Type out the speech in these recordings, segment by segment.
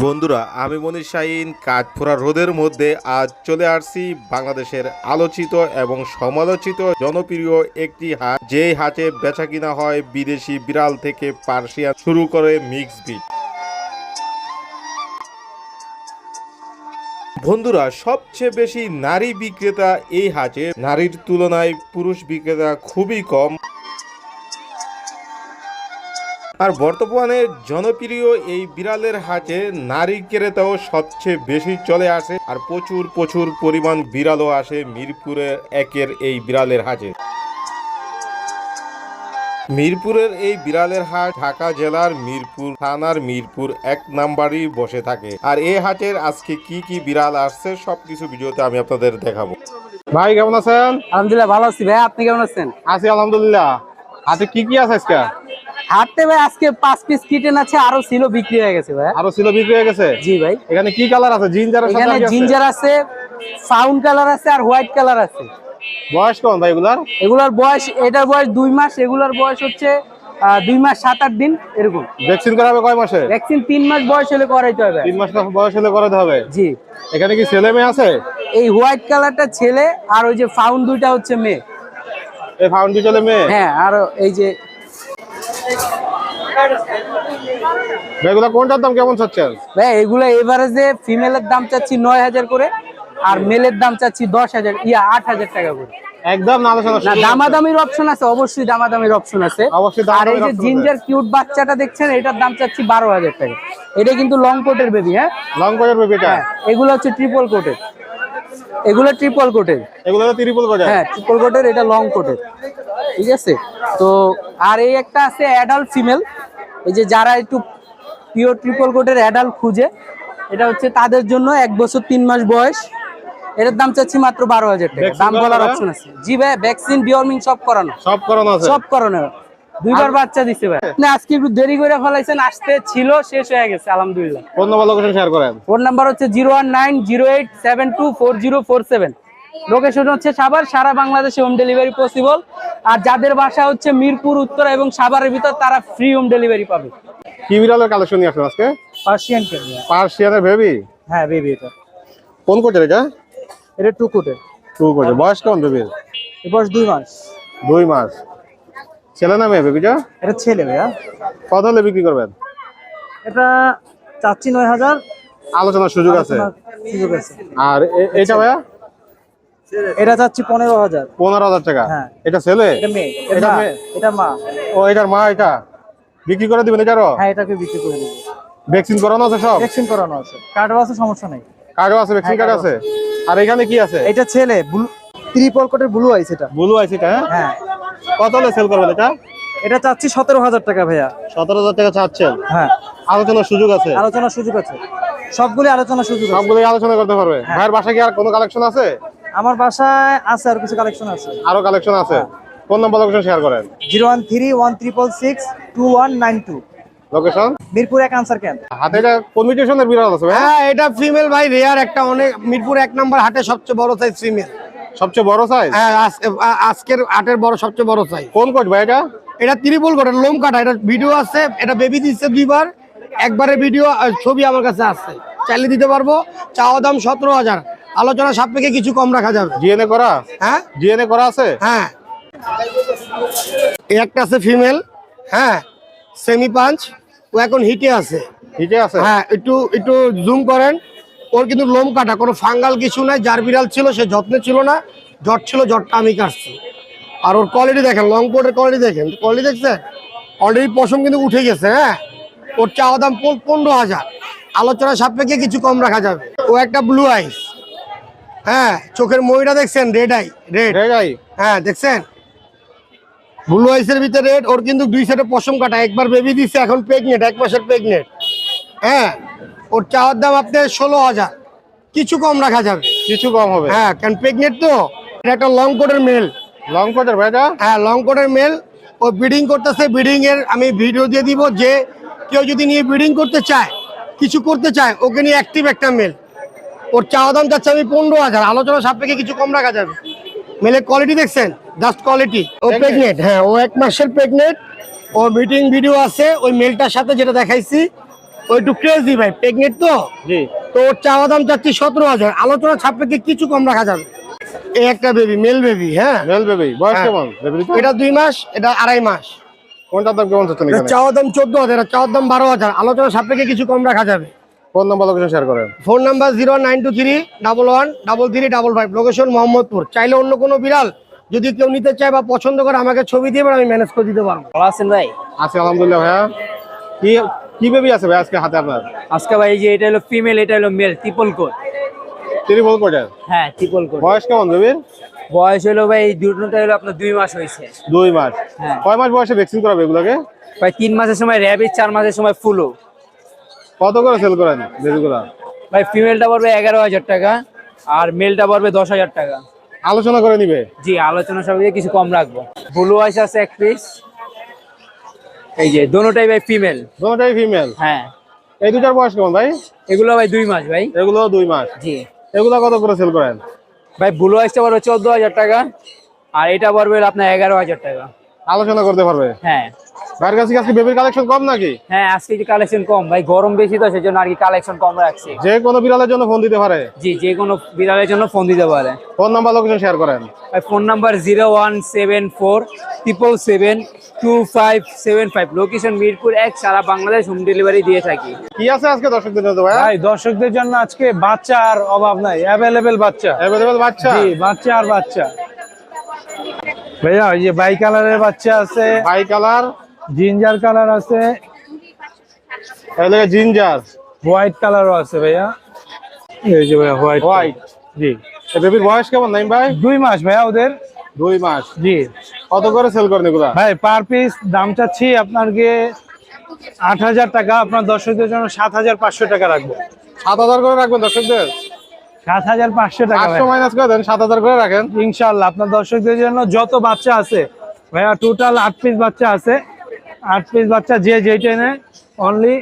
বন্ধুরা, আমি মনির শাহিন, কাঠফোড়া রোদের মধ্যে আজ চলে আসছি বাংলাদেশের আলোচিত এবং সমালোচিত জনপ্রিয় একটি হাট, যেই হাটে বেচা কিনা হয় বিদেশি বিড়াল থেকে পার্সিয়া শুরু করে মিক্স বিট বন্ধুরা, সবচেয়ে বেশি নারী বিক্রেতা এই হাটে। নারীর তুলনায় পুরুষ বিক্রেতা খুবই কম। আর বর্তমানে জনপ্রিয় এই বিড়ালের হাটে নারী ক্রেতাও সবচেয়ে বেশি চলে আসে আর প্রচুর প্রচুর পরিমাণ বিড়ালও আসে মিরপুরের একের এই বিড়ালের হাটে। মিরপুরের এই বিড়ালের হাট ঢাকা জেলার মিরপুর থানার মিরপুর এক নাম্বারই বসে থাকে। আর এই হাটের আজকে কি কি বিড়াল আসছে সবকিছু ভিডিওতে আমি আপনাদের দেখাবো। ভাই কেমন আছেন? আলহামদুলিল্লাহ ভালো আছি। ভাই আপনি কেমন আছেন? আছি আলহামদুলিল্লাহ। হাতে কি কি আছে আজকে? হাটতে ভাই আজকে পাঁচ পিস কিটেন আছে আরও ছিল বিক্রি হয়ে গেছে ভাই। আরও ছিল বিক্রি হয়ে গেছে? জি ভাই। এখানে কি কালার আছে? জিঞ্জার এখানে জিঞ্জার আছে? ফাউন্ড কালার আছে আর হোয়াইট কালার আছে। বয়স কোন ভাই এগুলার? এগুলার বয়স এটার বয়স দুই মাস এগুলার বয়স হচ্ছে দুই মাস সাত আট দিন এরকম। ভ্যাকসিন করাবে কয় মাসে? ভ্যাকসিন তিন মাস বয়স হলে করাইতে হবে। তিন মাস বয়স হলে করাতে হবে? জি। এখানে কি ছেলে মেয়ে আছে? এই হোয়াইট কালারটা ছেলে আর ওই যে ফাউন্ড দুইটা হচ্ছে মেয়ে। এই ফাউন্ডি ছেলে মেয়ে? হ্যাঁ আর এই যে এগুলা কোনটার দাম কেমন চাচ্ছেন? ভাই এগুলো এভারেজে ফিমেলের দাম চাচ্ছি নয় হাজার করে আর মেলের দাম চাচ্ছি দশ হাজার ইয়া আট হাজার টাকা করে। একদম না আলোচনা না শুরু। দামাদামির অপশন আছে অবশ্যই দামাদামির অপশন আছে। অবশ্যই আর এই যে জিঞ্জার কিউট বাচ্চাটা দেখছেন এটার দাম চাচ্ছি বারো হাজার টাকা। এটা কিন্তু লং কোটের বেবি হ্যাঁ? লং কোটের হ্যাঁ এগুলো হচ্ছে ট্রিপল কোটের এগুলো ট্রিপল কোটের এগুলো হ্যাঁ ট্রিপল কোটের এটা লং কোটের ঠিক আছে? তো আর এই একটা আছে অ্যাডাল্ট ফিমেল এই যে যারা একটু পিওর ট্রিপল কোটের অ্যাডাল্ট খুঁজে এটা হচ্ছে তাদের জন্য এক বছর তিন মাস বয়স। এটার দাম চাচ্ছি মাত্র বারো হাজার টাকা। দাম বলার অপশন আছে। জি ভাই ভ্যাকসিন ডিওর্মিং সব করানো। সব করানো আছে? সব করানো। দুইবার বাচ্চা দিছে ভাই। আপনি আজকে একটু দেরি করে ফলাইছেন আসতে ছিল শেষ হয়ে গেছে আলহামদুলিল্লাহ। ফোন নাম্বার লোকেশন শেয়ার করেন। ফোন নাম্বার হচ্ছে zero one nine zero eight seven two four zero four seven. Location হচ্ছে সাভার সারা বাংলাদেশে হোম ডেলিভারি পসিবল আর যাদের বাসা হচ্ছে মিরপুর উত্তরা এবং সাভারের ভিতর তারা ফ্রি হোম ডেলিভারি পাবে। কি বিড়ালের কালেকশন নিয়ে আসছেন আজকে? পার্সিয়ান পার্সিয়ানের বেবি হ্যাঁ বেবি এটা। কোন কোটের এটা? এটা টু কোটের। টু কোটে বয়স কেমন বেবির বয়স দুই মাস। দুই মাস। ছেলে না মেয়ে বেবিটা এটা ছেলে ভাইয়া। কত হলে বিক্রি করবেন? এটা চাচ্ছি নয় হাজার। আলোচনার সুযোগ আছে। সুযোগ আছে। আর এটা ভাইয়া? এটা চাচ্ছি পনেরো হাজার। পনেরো হাজার টাকা? হ্যাঁ। এটা ছেলে? এটা মেয়ে। এটা মা। ও এটার মা এটা? বিক্রি করে দিবেন এটারও? হ্যাঁ এটাকে বিক্রি করে দেবো। ভ্যাকসিন করানো আছে সব? ভ্যাকসিন করানো আছে। কার্ডও আছে সমস্যা নেই। কার্ডও আছে ভ্যাকসিন কার্ড আছে। আর এখানে কি আছে? এটা ছেলে ব্লু ত্রিপল কোটের ব্লু আইস এটা। ব্লু আছে এটা হ্যাঁ? হ্যাঁ। কত হলে সেল করবেন এটা? এটা চাচ্ছি সতেরো হাজার টাকা ভাইয়া। সতেরো হাজার টাকা চাচ্ছেন? হ্যাঁ। আলোচনার সুযোগ আছে? আলোচনার সুযোগ আছে। সবগুলি আলোচনার সুযোগ আছে। সবগুলোই আলোচনা করতে পারবে। ভাইয়ের বাসায় কি আর কোনো কালেকশন আছে? আমার বাসায় আছে আর কিছু কালেকশন আছে। আরও কালেকশন আছে। কোন নাম্বার লোকেশন শেয়ার করেন? Zero one three one triple six two one nine two. Location Mirpur এক আনসার ক্যাম্প হাতে এটা কমিউনিকেশনের বিড়াল আছে ভাই? হ্যাঁ এটা ফিমেল ভাই রেয়ার একটা অনেক মিরপুর এক নম্বর হাটে সবচেয়ে বড় সাইজ ফিমেল সবচেয়ে বড় সাইজ হ্যাঁ আজকের হাটের বড় সবচেয়ে বড় সাইজ কোন কোচ ভাই এটা? এটা ত্রিপল করে লোম কাটা এটা ভিডিও আছে এটা বেবি দিচ্ছে দুইবার। একবারে ভিডিও ছবি আমার কাছে আছে। চাইলে দিতে পারব। চাওয়া দাম সতেরো হাজার। আলোচনা সাপেক্ষে কিছু কম রাখা যাবে। জিএনএ করা? হ্যাঁ? জিএনএ করা আছে? হ্যাঁ। একটা আছে ফিমেল। হ্যাঁ। Semi punch. ও এখন হিটে আছে। হিটে আছে? হ্যাঁ একটু একটু জুম করেন। ওর কিন্তু লোম কাটা কোনো ফাঙ্গাল কিছু নাই। যার বিড়াল ছিল সে যত্নে ছিল না। জট ছিল জটটা আমি কাটছি। আর ওর কোয়ালিটি দেখেন লং কোটের কোয়ালিটি দেখেন। কোয়ালিটি দেখছেন অলরেডি পশম কিন্তু উঠে গেছে হ্যাঁ? ওর চাওয়া দাম পনেরো হাজার। আলোচনা সাপেক্ষে কিছু কম রাখা যাবে। ও একটা ব্লু আইস হ্যাঁ চোখের মইটা দেখছেন? Red eye red red eye হ্যাঁ দেখছেন? ব্লু আইসের ভিতরে রেড ওর কিন্তু দুই সাইডে পশম কাটা। একবার বেবি দিচ্ছে এখন প্রেগনেন্ট এক মাসের প্রেগনেন্ট হ্যাঁ ওর চাওয়ার দাম আপনার ষোলো হাজার। কিছু কম রাখা যাবে। কিছু কম হবে। হ্যাঁ কারণ প্রেগনেন্ট তো এটা একটা লং কোটের মেল লং কোচের ভাই এটা হ্যাঁ লং কোটের মেল ও ব্রিডিং করতেছে ব্রিডিং এর আমি ভিডিও দিয়ে দিব যে কেউ যদি নিয়ে ব্রিডিং করতে চায় কিছু করতে চায় ওকে নিয়ে অ্যাক্টিভ একটা মেল ওর চাওয়া দাম যাচ্ছে আমি পনেরো হাজার। আলোচনা সাপেক্ষে কিছু কম রাখা যাবে। মেলের কোয়ালিটি দেখছেন? জাস্ট কোয়ালিটি ও প্রেগনেন্ট হ্যাঁ ও এক মাসের প্রেগনেন্ট ও মিটিং ভিডিও আছে ওই মেলটার সাথে যেটা দেখাইছি। ওই একটু ক্রেজি ভাই প্রেগনেন্ট তো? জি। তো ওর চাওয়া দাম চাচ্ছি সতেরো হাজার। আলোচনা সাপেক্ষে কিছু কম রাখা যাবে। এই একটা বেবি মেল বেবি হ্যাঁ? মেল বেবি বয়স হ্যাঁ। কেমন? এটা দুই মাস এটা আড়াই মাস। কোনটার দাম কেমন চাচ্ছেন দাম চোদ্দ হাজার চাওয়ার দাম বারো হাজার। আলোচনা সাপেক্ষে কিছু কম রাখা যাবে। ফোন নাম্বার লোকেশন শেয়ার করেন। Phone number zero nine two three double one double three double five location Mohammadpur. চাইলে অন্য কোনো বিড়াল যদি কেউ নিতে চায় বা পছন্দ করে আমাকে ছবি দিয়ে আমি ম্যানেজ করে দিতে পারব। ভালো আছেন ভাই? আছি আলহামদুলিল্লাহ ভাইয়া। কি কি বেবি আছে ভাই আজকে হাতে আপনার? আজকে ভাই এই যে এটা হলো ফিমেল এটা হলো মেল ট্রিপল কোট ত্রিপল কোটের হ্যাঁ ট্রিপল কোট বয়স কেমন বেবির বয়স হলো ভাই এই দুটোটা হলো আপনার দুই মাস হয়েছে। দুই মাস। হ্যাঁ। কয় মাস বয়সে ভ্যাকসিন করাবে এগুলোকে? ভাই তিন মাসের সময় র্যাবিট চার মাসের সময় ফুলো কত করে সেল করেন বেবিগুলো? ভাই ফিমেলটা পড়বে এগারো হাজার টাকা আর মেলটা পড়বে দশ হাজার টাকা। আলোচনা করে নিবে? জি আলোচনা সাপেক্ষে কিছু কম রাখব। ব্লু আইস আছে এক পিস এই যে দোনোটাই ভাই ফিমেল দুটাই ফিমেল হ্যাঁ। এই দুটার বয়স কেমন ভাই? এগুলো ভাই দুই মাস ভাই। এগুলো দুই মাস? জি। এগুলো কত করে সেল করেন? ভাই ব্লু আইসটা পড়বে চোদ্দ হাজার টাকা আর এটা পড়বে আপনার এগারো হাজার টাকা। আলোচনা করতে পারবে? হ্যাঁ। ভাইয়ের কাছে আজকে বেবির কালেকশন কম নাকি? হ্যাঁ আজকে যে কালেকশন কম। ভাই গরম বেশি তো সেজন্য আর কি কালেকশন কম রাখছি। যে কোনো বিড়ালের জন্য ফোন দিতে পারে? জি যে কোনো বিড়ালের জন্য ফোন দিতে পারে। ফোন নাম্বার লোকেশন শেয়ার করেন। ভাই phone number zero one seven four triple seven two five seven five location Mirpur এক সারা বাংলাদেশ হোম ডেলিভারি দিয়ে থাকি। কি আছে আজকে দর্শকদের জন্য ভাইয়া? ভাই দর্শকদের জন্য আজকে বাচ্চা আর অভাব নাই। অ্যাভেলেবেল বাচ্চা। অ্যাভেলেবল বাচ্চা? জি বাচ্চা আর বাচ্চা। ভাইয়া ওই যে বাই কালারের বাচ্চা আছে। হাই কালার জিঞ্জার কালার আছে। জিঞ্জার হোয়াইট কালারও আছে ভাইয়া। এই যে ভাইয়া হোয়াইট হোয়াইট জি। বেবির বয়স কেমন নাইম ভাই? দুই মাস ভাইয়া ওদের। দুই মাস। জি। কত করে সেল করেন এগুলা? ভাই পার পিস দাম চাচ্ছি আপনাকে আট হাজার টাকা আপনার দর্শকদের জন্য সাত হাজার পাঁচশো টাকা রাখব। সাত হাজার করে রাখবেন দর্শকদের? সাত হাজার পাঁচশো টাকা মাইনাস করে দেন সাত হাজার করে রাখেন। ইনশাল্লাহ আপনার দর্শকদের জন্য যত বাচ্চা আছে ভাইয়া টোটাল আট পিস বাচ্চা আছে। আট পিস বাচ্চা যে যেটা নেয় অনলি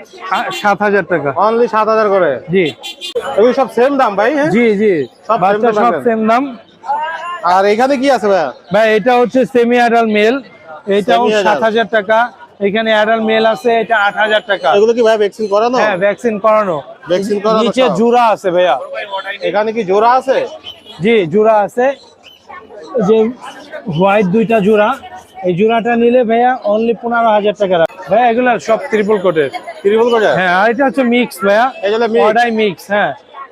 সাত হাজার টাকা। অনলি সাত হাজার করে? জি। এগুলো সব সেম দাম ভাই হ্যাঁ? জি জি। সব বাচ্চা সব সেম দাম। আর এখানে কি আছে ভাইয়া? ভাই এটা হচ্ছে সেমি অ্যাডাল মেল এটাও। সাত হাজার টাকা। এখানে অ্যাডাল মেল আছে এটা আট হাজার টাকা। এগুলো কি ভাই ভ্যাকসিন করানো? হ্যাঁ ভ্যাকসিন করানো। ভ্যাকসিন করানো নিচে? জুরা আছে ভাইয়া। এখানে কি জোড়া আছে? জি জোড়া আছে। যে হোয়াইট দুইটা জোড়া এই জোড়াটা নিলে ভাইয়া অনলি পনেরো হাজার টাকা ভাইয়া এগুলা সব ত্রিপল কোটের ত্রিপল করে হ্যাঁ আর এটা হচ্ছে মিক্স ভাইয়া। এগুলো অর্ডাই মিক্স হ্যাঁ।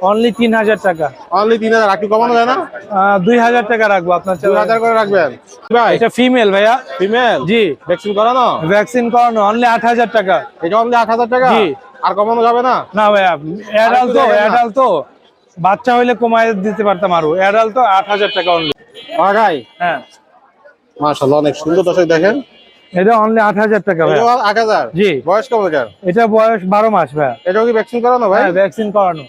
অনলি তিন হাজার টাকা। অনলি তিন হাজার একটু কমানো যায় না? দুই হাজার টাকা রাখব আপনার দুই হাজার করে রাখবেন। ভাই এটা ফিমেল ভাইয়া। ফিমেল জি। ভ্যাকসিন করানো? ভ্যাকসিন করানো অনলি আট হাজার টাকা। এটা অনলি আট হাজার টাকা? জি। আর কমানো যাবে না? না ভাইয়া অ্যাডাল তো অ্যাডাল তো। বাচ্চা হইলে কমায় দিতে পারতাম আরও। অ্যাডাল তো আট হাজার টাকা অনলি আগাই হ্যাঁ। মাশাআল্লাহ অনেক সুন্দর দর্শক দেখেন। এটা অনলি আট হাজার টাকা ভাইয়া। এটাও আট হাজার? জি। বয়স কেমন এটার? এটা বয়স বারো মাস ভাইয়া। এটাও কি ভ্যাকসিন করানো ভাই? হ্যাঁ ভ্যাকসিন করানো।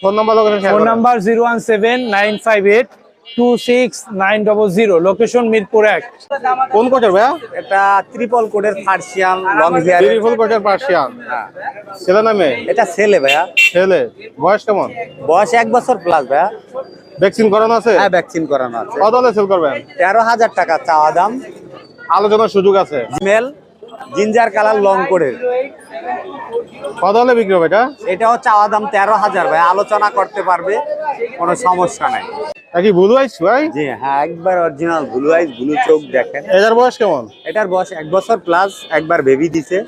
Phone number location phone number zero one seven nine five eight two six nine double zero location Mirpur এক। কোন কোচের ভাইয়া? এটা ত্রিপল কোডের পার্সিয়ান লং হেয়ার বিউটিফুল কোচের পার্সিয়ান ছেলে নামে এটা ছেলে ভাইয়া। ছেলে। বয়স কেমন? বয়স এক বছর প্লাস ভাইয়া। ভ্যাকসিন করানো আছে? হ্যাঁ ভ্যাকসিন করানো আছে। কত হলে সেল করবেন? তেরো হাজার টাকা চাওয়া দাম। আলোচনার সুযোগ আছে। জিমেল জিঞ্জার কালার লং কোডের কত হলে বিক্রি হবে এটা? এটাও চাওয়া দাম তেরো হাজার ভাই আলোচনা করতে পারবে কোনো সমস্যা নাই। নাকি ব্লু আইস ভাই? জি হ্যাঁ একবার অরিজিনাল ব্লু আইস ব্লু চোখ দেখেন। এটার বয়স কেমন? এটার বয়স এক বছর প্লাস একবার বেবি দিছে।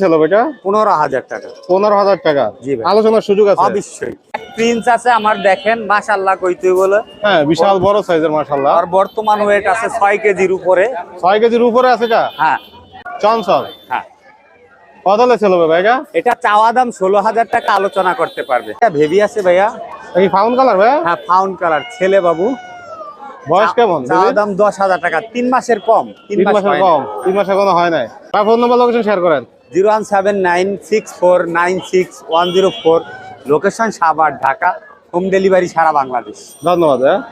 সেল হবে এটা পনেরো হাজার টাকা। পনেরো হাজার টাকা। জি ভাই। আলোচনার সুযোগ আছে? অবশ্যই। প্রিন্স আছে আমার দেখেন মাশাল্লাহ কইতে বলে হ্যাঁ বিশাল বড় সাইজের মাশাল্লাহ আর বর্তমান ওয়েট আছে ছয় কেজির উপরে। ছয় কেজির উপরে আছে এটা? হ্যাঁ। চঞ্চল। হ্যাঁ। কত হলে সেল এটা চাওয়া দাম ষোলো হাজার টাকা আলোচনা করতে পারবে। এটা ভেবি আছে ভাইয়া। নাকি ফাউন্ড কালার ভাই? হ্যাঁ ফাউন্ড কালার ছেলে বাবু। বয়স কেমন দাম দশ হাজার টাকা। তিন মাসের কম তিন মাসের কম তিন মাসের কোনো হয় নাই। তার ফোন নাম্বার লোকেশন শেয়ার করেন। Zero one seven nine six four nine six one zero four. Location Savar Dhaka. Home delivery সারা বাংলাদেশ। ধন্যবাদ হ্যাঁ।